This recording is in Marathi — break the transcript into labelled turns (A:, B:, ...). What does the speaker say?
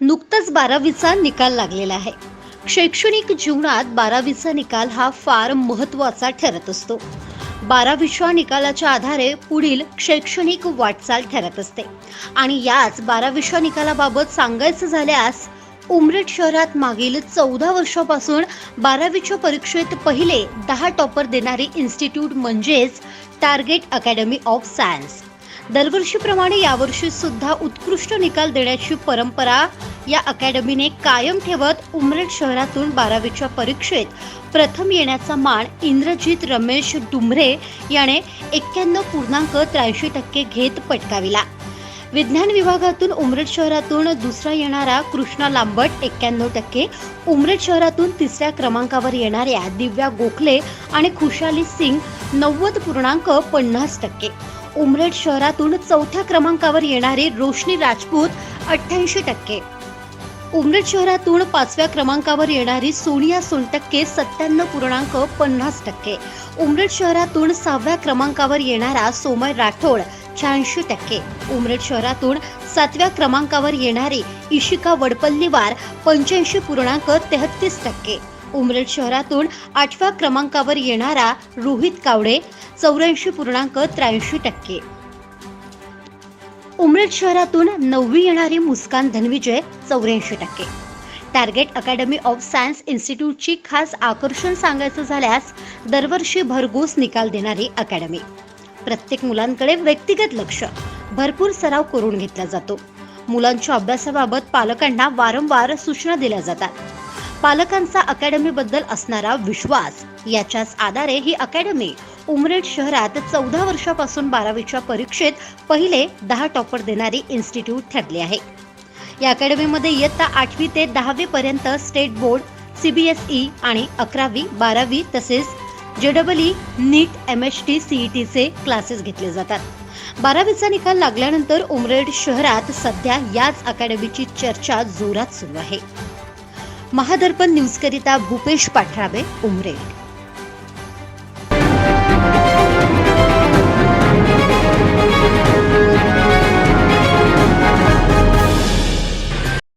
A: नुकताच बारावीचा निकाल लागलेला आहे. शैक्षणिक जीवनात बारावीचा निकाल हा फार महत्त्वाचा ठरत असतो. बारावीच्या निकालाच्या आधारे पुढील शैक्षणिक वाटचाल ठरत असते. आणि याच बारावीच्या निकालाबाबत सांगायचं झाल्यास उमरेड शहरात मागील चौदा वर्षापासून बारावीच्या परीक्षेत पहिले दहा टॉपर देणारी इन्स्टिट्यूट म्हणजेच टार्गेट अकॅडमी ऑफ सायन्स. दरवर्षीप्रमाणे यावर्षी सुद्धा उत्कृष्ट निकाल देण्याची परंपरा या अकॅडमीने कायम ठेवत उमरेड शहरातून बारावीच्या परीक्षेत प्रथम येण्याचा मान इंद्रजित रमेश डुमरे याने एक्क्याण्णव पूर्णांक त्र्याऐंशी टक्के घेत पटकाविला. विज्ञान विभागातून उमरेड शहरातून दुसरा येणारा कृष्णा लांबट एक्क्याण्णव टक्के उमरेड शहरातून तिसऱ्या क्रमांकावर येणाऱ्या दिव्या गोखले आणि खुशाली सिंग नव्वद पूर्णांक पन्नास टक्के. उमरेड शहरातून चौथ्या क्रमांकावर येणारे रोशनी राजपूत अठ्ठ्याऐंशी टक्के. उमरेड शहरातून पाचव्या क्रमांकावर येणारी सोनिया सोनटक्के सत्त्याण्णव पूर्णांक पन्नास टक्के. उमरेड शहरातून सहाव्या क्रमांकावर येणारा सोमय राठोड शहाऐंशी टक्के. उमरेड शहरातून सातव्या क्रमांकावर येणारी इशिका वडपल्लीवार पंच्याऐंशी पूर्णांक तेहतीस टक्के. उमरेड शहरातून आठव्या क्रमांकावर येणारा रोहित कावडे चौऱ्याऐंशी पूर्णांक त्र्याऐंशी टक्के. उमरेड शहरातून नववी येणारी मुस्कान धनविजय चौऱ्याऐंशी टक्के. टार्गेट अकॅडमी ऑफ सायन्स इन्स्टिट्यूटची खास आकर्षण सांगायचं झाल्यास दरवर्षी भरघोस निकाल देणारी अकॅडमी. प्रत्येक मुलांकडे व्यक्तिगत लक्ष भरपूर सराव करून घेतला जातो. मुलांच्या अभ्यासाबाबत पालकांना वारंवार सूचना दिल्या जातात. पालकांचा अकॅडमीबद्दल असणारा विश्वास याच्याच आधारे ही अकॅडमी उमरेड शहरात चौदा वर्षापासून बारावीच्या परीक्षेत पहिले दहा टॉपर देणारी इन्स्टिट्यूट ठरले आहे. या अकॅडमीमध्ये इयत्ता आठवी ते दहावी पर्यंत स्टेट बोर्ड सीबीएसई आणि अकरावी बारावी तसेच जेडबलई नीट एम एच टी सीईटीचे क्लासेस घेतले जातात. बारावीचा निकाल लागल्यानंतर उमरेड शहरात सध्या याच अकॅडमीची चर्चा जोरात सुरू आहे. महादर्पण न्यूजकरिता भूपेश पाठराबे उमरेड.